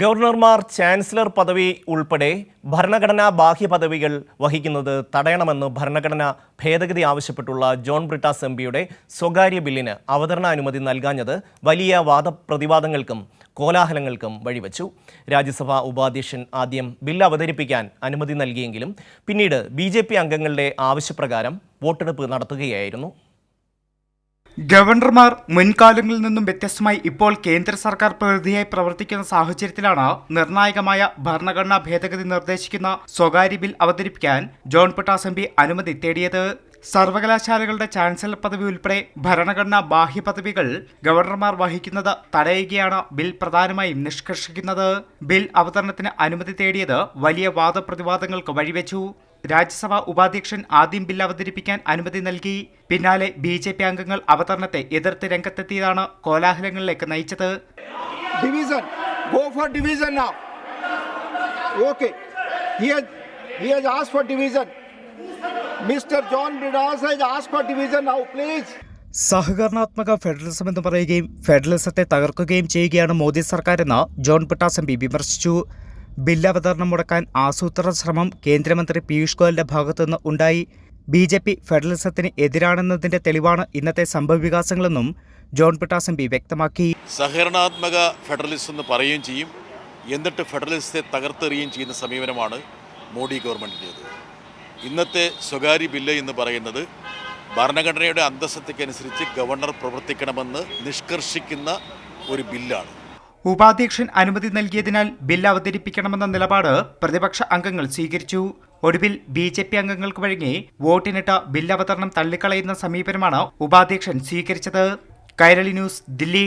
ഗവർണർമാർ chancellor പദവി ഉൾപ്പെടെ ഭരണഘടനാ ബാഹ്യ പദവികൾ വഹിക്കുന്നത് തടയണമെന്ന് ഭരണഘടന ഭേദഗതി ആവശ്യപ്പെട്ടുള്ള ജോൺ ബ്രിട്ടാസ് എം പിയുടെ സ്വകാര്യ ബില്ലിന് അവതരണാനുമതി നൽകാഞ്ഞത് വലിയ വാദപ്രതിവാദങ്ങൾക്കും കോലാഹലങ്ങൾക്കും വഴിവെച്ചു. രാജ്യസഭാ ഉപാധ്യക്ഷൻ ആദ്യം ബിൽ അവതരിപ്പിക്കാൻ അനുമതി നൽകിയെങ്കിലും പിന്നീട് ബി അംഗങ്ങളുടെ ആവശ്യപ്രകാരം വോട്ടെടുപ്പ് നടത്തുകയായിരുന്നു. ഗവർണർമാർ മുൻകാലങ്ങളിൽ നിന്നും വ്യത്യസ്തമായി ഇപ്പോൾ കേന്ദ്ര സർക്കാർ പ്രതിനിധിയായി പ്രവർത്തിക്കുന്ന സാഹചര്യത്തിലാണ് നിർണായകമായ ഭരണഘടനാ ഭേദഗതി നിർദ്ദേശിക്കുന്ന സ്വകാര്യ ബിൽ അവതരിപ്പിക്കാൻ ജോൺ പിട്ടാസ് അനുമതി തേടിയത്. സർവകലാശാലകളുടെ ചാൻസലർ പദവി ഉൾപ്പെടെ ഭരണഘടനാ ബാഹ്യ പദവികൾ ഗവർണർമാർ വഹിക്കുന്നത് തടയുകയാണ് ബിൽ പ്രധാനമായും നിഷ്കർഷിക്കുന്നത്. ബിൽ അവതരണത്തിന് അനുമതി തേടിയത് വലിയ വാദപ്രതിവാദങ്ങൾക്ക് വഴിവെച്ചു. രാജ്യസഭാ ഉപാധ്യക്ഷൻ ആദ്യം ബിൽ അവതരിപ്പിക്കാൻ അനുമതി നൽകി പിന്നാലെ ബി ജെ പി അംഗങ്ങൾ അവതരണത്തെ എതിർത്ത് രംഗത്തെത്തിയതാണ് കോലാഹലങ്ങളിലേക്ക് നയിച്ചത് division go for division now. Mr. John Bridas has asked for division now, please. സഹകരണാത്മക ഫെഡറലിസം എന്ന് പറയുകയും ഫെഡറലിസത്തെ തകർക്കുകയും ചെയ്യുകയാണ് മോദി സർക്കാരെന്ന് ജോൺ പിട്ടാസ് എം പി വിമർശിച്ചു ബില്ല് അവതരണം മുടക്കാൻ ആസൂത്രണ ശ്രമം കേന്ദ്രമന്ത്രി പീയൂഷ് ഗോയലിന്റെ ഭാഗത്തുനിന്ന് ഉണ്ടായി. ബി ജെ പി ഫെഡറലിസത്തിന് എതിരാണെന്നതിന്റെ തെളിവാണ് ഇന്നത്തെ സംഭവവികാസങ്ങളെന്നും ജോൺ പിട്ടാസ് എം പി വ്യക്തമാക്കി. സഹകരണാത്മക ഫെഡറലിസം എന്ന് പറയുകയും ചെയ്യും. എന്നിട്ട് ഫെഡറലിസത്തെ തകർത്തെറിയുകയും ചെയ്യുന്ന സമീപനമാണ് മോഡി ഗവൺമെന്റിന്റേത് ഇന്നത്തെ സ്വകാര്യ ബില്ല് എന്ന് പറയുന്നത് ഭരണഘടനയുടെ അന്തസ്സത്തയ്ക്കനുസരിച്ച് ഗവർണർ പ്രവർത്തിക്കണമെന്ന് നിഷ്കർഷിക്കുന്ന ഒരു ബില്ലാണ്. ഉപാധ്യക്ഷൻ അനുമതി നൽകിയതിനാൽ ബിൽ അവതരിപ്പിക്കണമെന്ന നിലപാട് പ്രതിപക്ഷ അംഗങ്ങൾ സ്വീകരിച്ചു. ഒടുവിൽ ബി ജെ പി അംഗങ്ങൾക്ക് വഴങ്ങി വോട്ടിനിട്ട് ബിൽ അവതരണം തള്ളിക്കളയുന്ന സമീപനമാണ് ഉപാധ്യക്ഷൻ സ്വീകരിച്ചത്. കൈരളി ന്യൂസ് ദില്ലി.